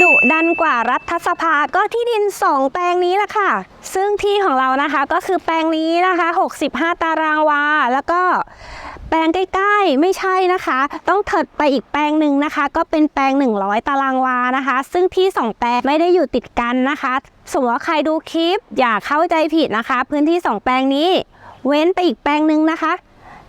ดุดันกว่ารัฐสภาก็ที่ดิน 2 แปลงนี้แหละค่ะ ซึ่งที่ของเรานะคะก็คือแปลงนี้นะคะ 65 ตารางวา แล้วก็แปลงใกล้ๆไม่ใช่นะคะ ต้องเถิดไปอีกแปลงหนึ่งนะคะ ก็เป็นแปลง 100 ตารางวานะคะ ซึ่งที่ 2 แปลงไม่ได้อยู่ติดกันนะคะสมมติว่าใครดูคลิปอย่าเข้าใจผิดนะคะ พื้นที่ 2 แปลงนี้ เว้นไปอีกแปลงหนึ่งนะคะ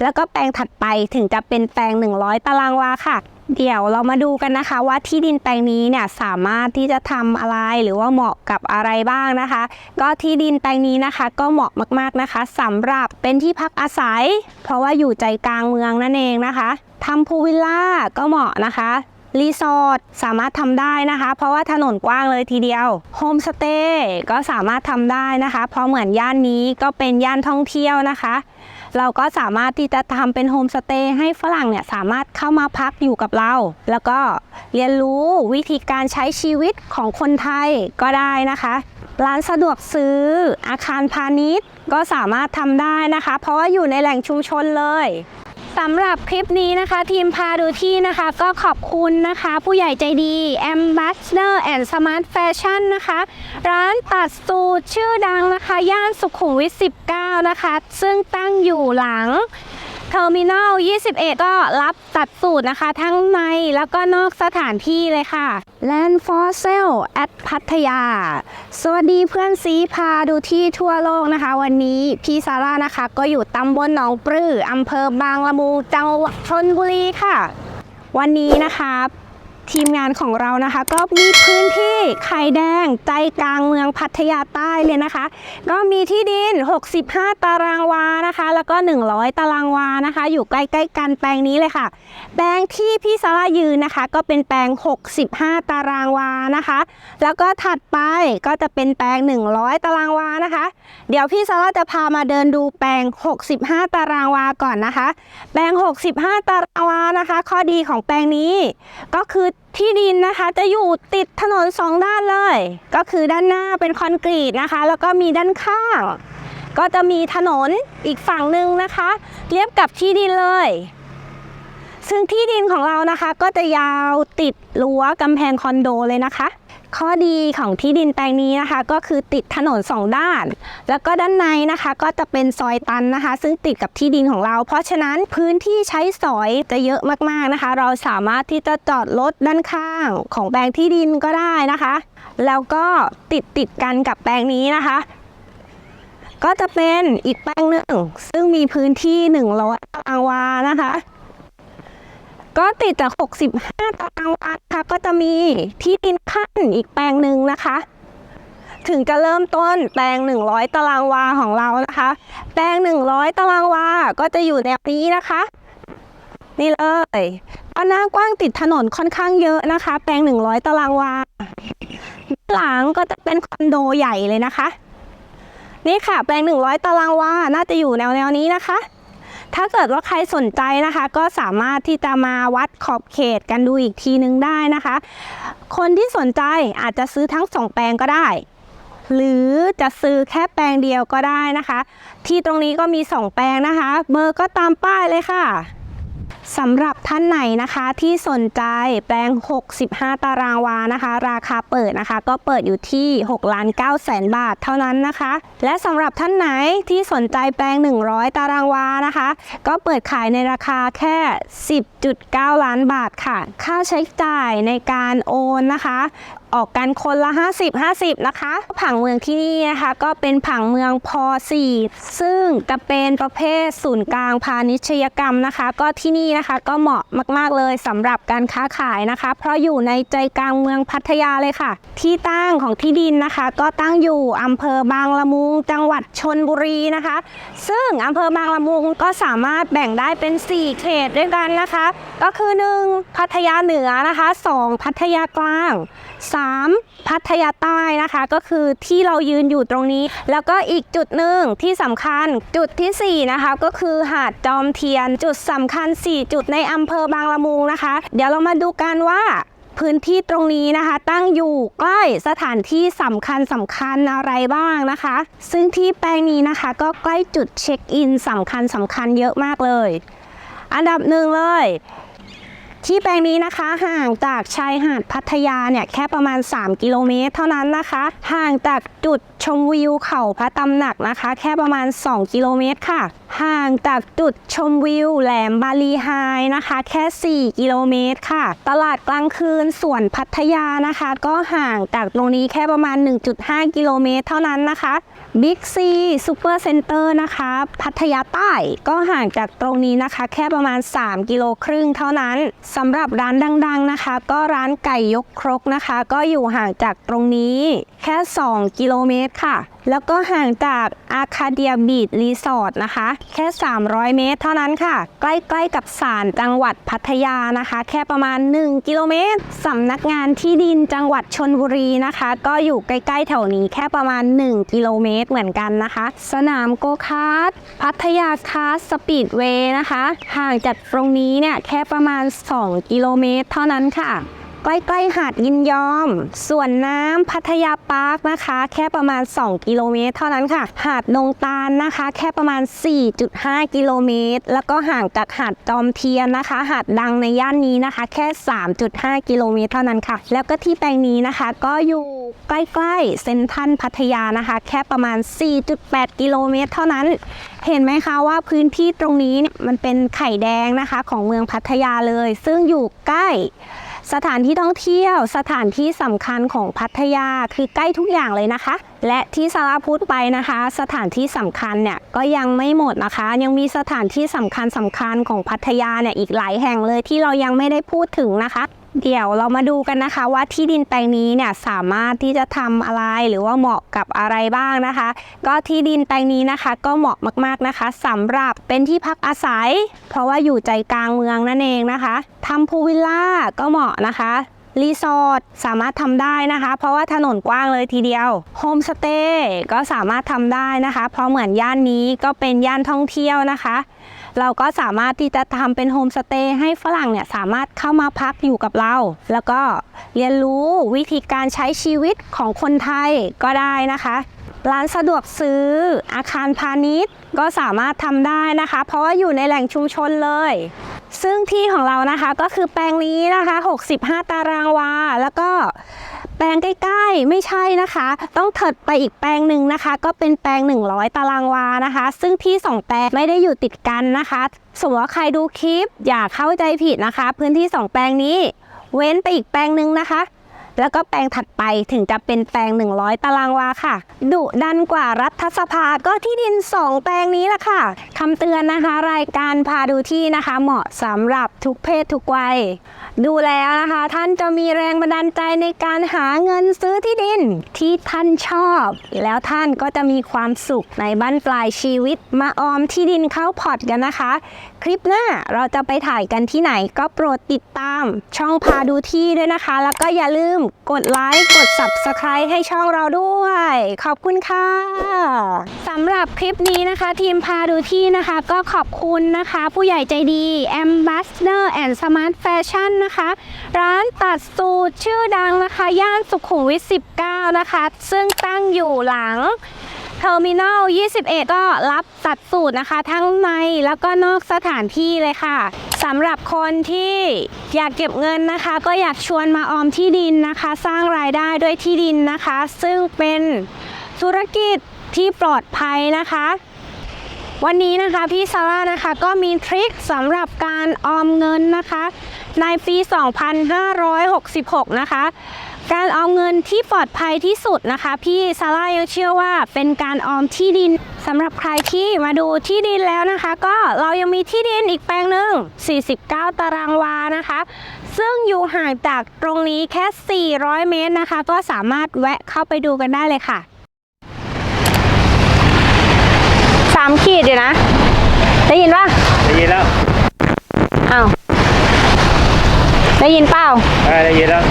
แล้วก็แปลงถัดไปถึงจะเป็นแปลง 100 ตารางวาค่ะ เดี๋ยวเรามาดูกันนะคะว่าที่ดินแปลงนี้เนี่ยสามารถที่จะทำอะไรหรือว่าเหมาะกับอะไรบ้างนะคะ ก็ที่ดินแปลงนี้นะคะก็เหมาะมากๆนะคะสำหรับเป็นที่พักอาศัย เพราะว่าอยู่ใจกลางเมืองนั่นเองนะคะทำพูลวิลล่าก็เหมาะนะคะรีสอร์ทสามารถทำได้นะคะ เพราะว่าถนนกว้างเลยทีเดียวโฮมสเตย์ก็สามารถทำได้นะคะ เพราะเหมือนย่านนี้ก็เป็นย่านท่องเที่ยวนะคะ เราก็สามารถที่จะทำเป็นโฮมสเตย์ให้ฝรั่งเนี่ยสามารถเข้ามาพักอยู่กับเรา แล้วก็เรียนรู้วิธีการใช้ชีวิตของคนไทยก็ได้นะคะ ร้านสะดวกซื้ออาคารพาณิชย์ก็สามารถทำได้นะคะ เพราะว่าอยู่ในแหล่งชุมชนเลย สำหรับคลิปนี้นะคะ ทีมพาดูที่นะคะ ก็ขอบคุณนะคะ ผู้ใหญ่ใจดี Ambassador and Smart Fashion นะคะ ร้านตัดสูตรชื่อดังนะคะ ย่านสุขุมวิท 19 นะคะ ซึ่งตั้งอยู่หลัง เทอร์มินอล 21 ก็รับตัดสูตรนะคะ ทั้งในแล้วก็นอกสถานที่เลยค่ะ Land for Sale at พัทยา สวัสดีเพื่อนซีพาดูที่ทั่วโลกนะคะ วันนี้พี่ซาร่านะคะ ก็อยู่ตำบลหนองปลืออำเภอบางละมุงจังหวัดชนบุรีค่ะ วันนี้นะคะ ทีมงานของเรานะคะ ก็มีพื้นที่ไข่แดงใจกลางเมืองพัทยาใต้เลยนะคะ ก็มีที่ดิน 65 ตารางวานะคะ แล้วก็ 100 ตารางวานะคะ อยู่ใกล้ๆกันแปลงนี้เลยค่ะ แปลงที่พี่ซาร่ายืนนะคะ ก็เป็นแปลง 65 ตารางวานะคะ แล้วก็ถัดไปก็จะเป็นแปลง 100 ตารางวานะคะ เดี๋ยวพี่ซาร่าจะพามาเดินดูแปลง 65 ตารางวาก่อนนะคะ แปลง 65 ตารางวานะคะ ข้อดีของแปลงนี้ก็คือที่ดินนะคะจะอยู่ติดถนนสองด้านเลย ก็คือด้านหน้าเป็นคอนกรีตนะคะ แล้วก็มีด้านข้าง ก็จะมีถนนอีกฝั่งหนึ่งนะคะ เรียบกับที่ดินเลย ซึ่งที่ดินของเรานะคะ ก็จะยาวติดรั้วกำแพงคอนโดเลยนะคะ ข้อดีของที่ดินแปลงนี้นะคะ ก็คือติดถนนสองด้าน แล้วก็ด้านในนะคะ ก็จะเป็นซอยตันนะคะ ซึ่งติดกับที่ดินของเรา เพราะฉะนั้นพื้นที่ใช้สอยจะเยอะมากๆนะคะ เราสามารถที่จะจอดรถด้านข้างของแปลงที่ดินก็ได้นะคะ แล้วก็ติดติดกันกับแปลงนี้นะคะ ก็จะเป็นอีกแปลงหนึ่งซึ่งมีพื้นที่100ตารางวานะคะ ก็ติดจาก 65 ตารางวาค่ะ ก็จะมีที่ดินขั้นอีกแปลงหนึ่งนะคะ ถึงจะเริ่มต้นแปลง 100 ตารางวาของเรานะคะ แปลง 100 ตารางวา ก็จะอยู่แนวนี้นะคะ นี่เลยก็หน้ากว้างติดถนนค่อนข้างเยอะนะคะ แปลง 100 ตารางวา หลังก็จะเป็นคอนโดใหญ่เลยนะคะ นี่ค่ะ แปลง 100 ตารางวา น่าจะอยู่แนวแนวนี้นะคะ ถ้าเกิดว่าใครสนใจนะคะ ก็สามารถที่จะมาวัดขอบเขตกันดูอีกทีนึงได้นะคะ คนที่สนใจอาจจะซื้อทั้งสองแปลงก็ได้ หรือจะซื้อแค่แปลงเดียวก็ได้นะคะ ที่ตรงนี้ก็มี 2 แปลงนะคะ เบอร์ก็ตามป้ายเลยค่ะ สำหรับท่านไหนนะคะที่สนใจแปลง 65 ตารางวานะคะ ราคาเปิดนะคะ ก็เปิดอยู่ที่6ล้าน9แสนบาทเท่านั้นนะคะ และสำหรับท่านไหนที่สนใจแปลง 100 ตารางวานะคะ ก็เปิดขายในราคาแค่ 10.9 ล้านบาทค่ะ ค่าใช้จ่ายในการโอนนะคะ ออกกันคนละ 50 50 นะคะ ผังเมืองที่นี่นะคะ ก็เป็นผังเมืองพอ4ซึ่งจะเป็นประเภทศูนย์กลางพาณิชยกรรมนะคะ ก็ที่นี่นะคะก็เหมาะมาก ๆ เลยสำหรับการค้าขายนะคะ เพราะอยู่ในใจกลางเมืองพัทยาเลยค่ะ ที่ตั้งของที่ดินนะคะ ก็ตั้งอยู่อำเภอบางละมุงจังหวัดชนบุรีนะคะ ซึ่งอำเภอบางละมุงก็สามารถแบ่งได้เป็น 4 เขตด้วยกันนะคะ ก็คือ 1 พัทยาเหนือนะคะ 2 พัทยากลาง 3. พัทยาใต้นะคะก็คือที่เรายืนอยู่ตรงนี้ แล้วก็อีกจุดหนึ่งที่สำคัญจุดทีสี่ 4 นะคะ ก็คือหาดจอมเทียน จุดสำคัญ 4 จุดในอำเภอบางละมุงนะคะ เดี๋ยวเรามาดูกันว่าพื้นที่ตรงนี้นะคะ ตั้งอยู่ใกล้สถานที่สำคัญสำคัญอะไรบ้างนะคะ ซึ่งที่แปลงนี้นะคะก็ใกล้จุดเช็คอินสำคัญสำคัญเยอะมากเลย อันดับหนึ่งเลย ที่แปลงนี้นะคะห่างจากชายหาดพัทยาเนี่ยแค่ประมาณ 3 กิโลเมตร เท่านั้นนะคะ ห่างจากจุด ชมวิวเขาพระตำหนักนะคะ แค่ประมาณ 2 กิโลเมตรค่ะ ห่างจากจุดชมวิวแหลมบาลีไฮนะคะ แค่ 4 กิโลเมตรค่ะ ตลาดกลางคืนสวนพัทยานะคะ ก็ห่างจากตรงนี้แค่ประมาณ 1.5 กิโลเมตรเท่านั้นนะคะ Big C Super Center นะคะ พัทยาใต้ก็ห่างจากตรงนี้นะคะ แค่ประมาณ 3 กิโลครึ่งเท่านั้นสำหรับร้านดังๆนะคะ ก็ร้านไก่ยกครกนะคะ ก็อยู่ห่างจากตรงนี้แค่ 2 กิโลเมตรค่ะ แล้วก็ห่างจากอาคาเดียบีดรีสอร์ทนะคะ แค่ 300 เมตรเท่านั้นค่ะ ใกล้ ๆ กับศาลจังหวัดพัทยานะคะ แค่ประมาณ 1 กิโลเมตรสำนักงานที่ดินจังหวัดชนบุรีนะคะ ก็อยู่ใกล้ ๆ แถวนี้แค่ประมาณ 1 กิโลเมตรเหมือนกันนะคะ สนามโกคาร์ทพัทยาคาร์สปีดเวย์นะคะ ห่างจากตรงนี้เนี่ยแค่ประมาณ 2 กิโลเมตรเท่านั้นค่ะ ใกล้ๆหาดยินยอม ส่วนน้ำพัทยาปาร์คนะคะ แค่ประมาณ 2 กิโลเมตร เท่านั้นค่ะ หาดนงตาลนะคะ แค่ประมาณ 4.5 กิโลเมตร แล้วก็ห่างจากหาดจอมเทียนนะคะ หาดดังในย่านนี้นะคะ แค่ 3.5 กิโลเมตรเท่านั้นค่ะ แล้วก็ที่แปลงนี้นะคะ ก็อยู่ใกล้ๆเซนทันพัทยานะคะ แค่ประมาณ 4.8 กิโลเมตร เท่านั้น เห็นไหมคะว่าพื้นที่ตรงนี้เนี่ยมันเป็นไข่แดงนะคะ ของเมืองพัทยาเลย ซึ่งอยู่ใกล้ สถานที่ท่องเที่ยว สถานที่สำคัญของพัทยาคือใกล้ทุกอย่างเลยนะคะ และที่สาราพูดไปนะคะ สถานที่สำคัญเนี่ยก็ยังไม่หมดนะคะ ยังมีสถานที่สำคัญสำคัญของพัทยาเนี่ยอีกหลายแห่งเลยที่เรายังไม่ได้พูดถึงนะคะ เดี๋ยวเรามาดูกันนะคะว่าที่ดินแปลงนี้เนี่ยสามารถที่จะทำอะไรหรือว่าเหมาะกับอะไรบ้างนะคะ ก็ที่ดินแปลงนี้นะคะ ก็เหมาะมากๆนะคะสำหรับเป็นที่พักอาศัย เพราะว่าอยู่ใจกลางเมืองนั่นเองนะคะทำพูลวิลล่าก็เหมาะนะคะรีสอร์ทสามารถทำได้นะคะ เพราะว่าถนนกว้างเลยทีเดียวโฮมสเตย์ก็สามารถทำได้นะคะ เพราะเหมือนย่านนี้ก็เป็นย่านท่องเที่ยวนะคะ เราก็สามารถที่จะทำเป็นโฮมสเตย์ให้ฝรั่งเนี่ยสามารถเข้ามาพักอยู่กับเรา แล้วก็เรียนรู้วิธีการใช้ชีวิตของคนไทยก็ได้นะคะ ร้านสะดวกซื้ออาคารพาณิชย์ ก็สามารถทำได้นะคะ เพราะว่าอยู่ในแหล่งชุมชนเลยซึ่งที่ของเรานะคะก็คือแปลงนี้นะคะ 65 ตารางวา แล้วก็ แปลงใกล้ๆ ไม่ใช่นะคะ ต้องถิดไปอีกแปลงหนึ่งนะคะ ก็เป็นแปลง 100 ตารางวานะคะ ซึ่งที่สองแปลงไม่ได้อยู่ติดกันนะคะสมมติว่าใครดูคลิปอย่าเข้าใจผิดนะคะ พื้นที่สองแปลงนี้ เว้นไปอีกแปลงหนึ่งนะคะแล้วก็แปลงถัดไปถึงจะเป็นแปลง 100 ตารางวาค่ะ ดุดันกว่ารัฐสภาก็ที่ดิน 2 แปลงนี้แหละค่ะคำเตือนนะคะ รายการพาดูที่นะคะ เหมาะสำหรับทุกเพศทุกวัย ดูแล้วนะคะ ท่านจะมีแรงบันดาลใจในการหาเงินซื้อที่ดินที่ท่านชอบ แล้วท่านก็จะมีความสุขในบ้านปลายชีวิตมาออมที่ดินเข้าพอร์ตกันนะคะ คลิปหน้าเราจะไปถ่ายกันที่ไหนก็โปรดติดตามช่องพาดูที่ด้วยนะคะ แล้วก็อย่าลืมกดไลค์กด Subscribe ให้ช่องเราด้วย ขอบคุณค่ะสำหรับคลิปนี้นะคะ ทีมพาดูที่นะคะ ก็ขอบคุณนะคะ ผู้ใหญ่ใจดี Ambassador and Smart Fashion นะคะ ร้านตัดสูตรชื่อดังนะคะ ย่านสุขุมวิท19 นะคะ ซึ่งตั้งอยู่หลัง เทอร์มินอล 21 ก็รับตัดสูตรนะคะ ทั้งในแล้วก็นอกสถานที่เลยค่ะสำหรับคนที่อยากเก็บเงินนะคะ ก็อยากชวนมาออมที่ดินนะคะ สร้างรายได้ด้วยที่ดินนะคะ ซึ่งเป็นธุรกิจที่ปลอดภัยนะคะ วันนี้นะคะพี่ซาร่านะคะก็มีทริคสำหรับการออมเงินนะคะ ในปี 2566 นะคะ การออมเงินที่ปลอดภัยที่สุดนะคะ พี่ซาร่ายังเชื่อว่าเป็นการออมที่ดินสำหรับใครที่มาดูที่ดินแล้วนะคะ ก็เรายังมีที่ดินอีกแปลงหนึ่ง49 ตารางวานะคะ ซึ่งอยู่ห่างจากตรงนี้แค่ 400 เมตรนะคะ ก็สามารถแวะเข้าไปดูกันได้เลยค่ะสามขีดอยู่นะ ได้ยินปะได้ยินแล้วอ้าวได้ยินเปล่าเออได้ยินแล้ว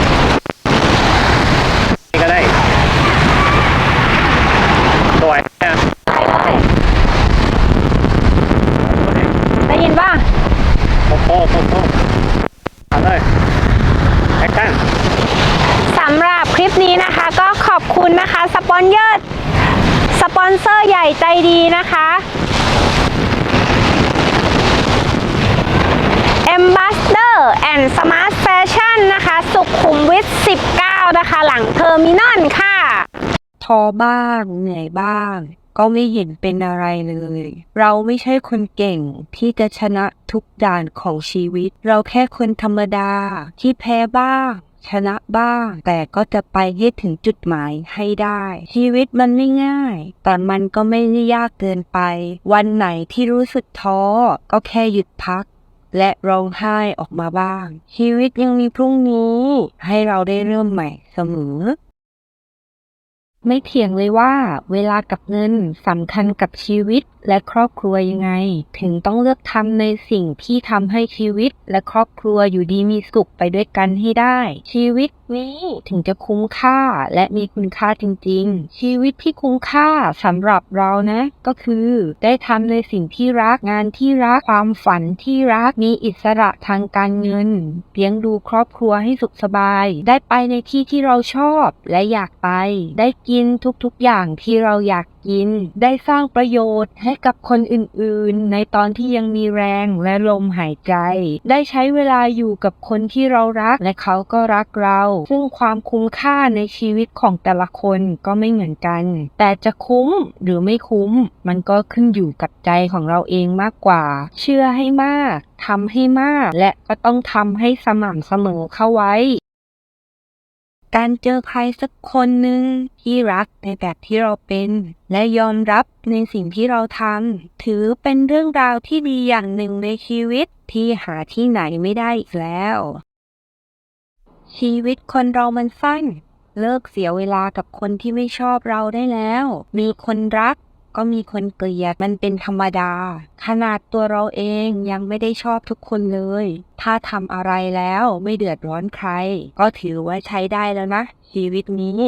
นี่ก็ได้สวยนะ ได้ยินป่ะ โค้โค้งโค้งโค้งเอาเลยแอคชั่นสำหรับคลิปนี้นะคะก็ขอบคุณนะคะสปอนเซอร์สปอนเซอร์ใหญ่ใจดีนะคะ Ambassador and Smart Fashion นะคะ สุขุมวิท 19 นะคะ หลังเทอร์มินอลค่ะ ท้อบ้าง เหนื่อยบ้าง ก็ไม่เห็นเป็นอะไรเลย เราไม่ใช่คนเก่งที่จะชนะทุกด่านของชีวิต เราแค่คนธรรมดาที่แพ้บ้าง ชนะบ้าง แต่ก็จะไปให้ถึงจุดหมายให้ได้ ชีวิตมันไม่ง่าย แต่มันก็ไม่ได้ยากเกินไป วันไหนที่รู้สึกท้อ ก็แค่หยุดพักและร้องไห้ออกมาบ้าง ชีวิตยังมีพรุ่งนี้ ให้เราได้เริ่มใหม่เสมอ ไม่เถียงเลยว่าเวลากับเงินสำคัญกับชีวิต และครอบครัวยังไง ถึงต้องเลือกทำในสิ่งที่ทำให้ชีวิตและครอบครัวอยู่ดีมีสุขไปด้วยกันให้ได้ ชีวิตนี้ถึงจะคุ้มค่าและมีคุณค่าจริง ๆ ชีวิตที่คุ้มค่าสำหรับเรานะ ก็คือได้ทำในสิ่งที่รักงานที่รักความฝันที่รักมีอิสระทางการเงินเลี้ยงดูครอบครัวให้สุขสบาย ได้ไปในที่ที่เราชอบและอยากไป ได้กินทุกๆอย่างที่เราอยาก กินได้สร้างประโยชน์ให้กับคนอื่นๆ ในตอนที่ยังมีแรงและลมหายใจ ได้ใช้เวลาอยู่กับคนที่เรารักและเขาก็รักเรา ซึ่งความคุ้มค่าในชีวิตของแต่ละคนก็ไม่เหมือนกัน แต่จะคุ้มหรือไม่คุ้ม มันก็ขึ้นอยู่กับใจของเราเองมากกว่า เชื่อให้มากทำให้มากและก็ต้องทำให้สม่ำเสมอเข้าไว้ การเจอใครสักคนหนึ่งที่รักในแบบที่เราเป็น และยอมรับในสิ่งที่เราทำถือเป็นเรื่องราวที่ดีอย่างหนึ่งในชีวิตที่หาที่ไหนไม่ได้อีกแล้ว ชีวิตคนเรามันสั้น เลิกเสียเวลากับคนที่ไม่ชอบเราได้แล้ว มีคนรัก ก็มีคนเกลียดมันเป็นธรรมดา ขนาดตัวเราเองยังไม่ได้ชอบทุกคนเลย ถ้าทำอะไรแล้วไม่เดือดร้อนใคร ก็ถือว่าใช้ได้แล้วนะ ชีวิตนี้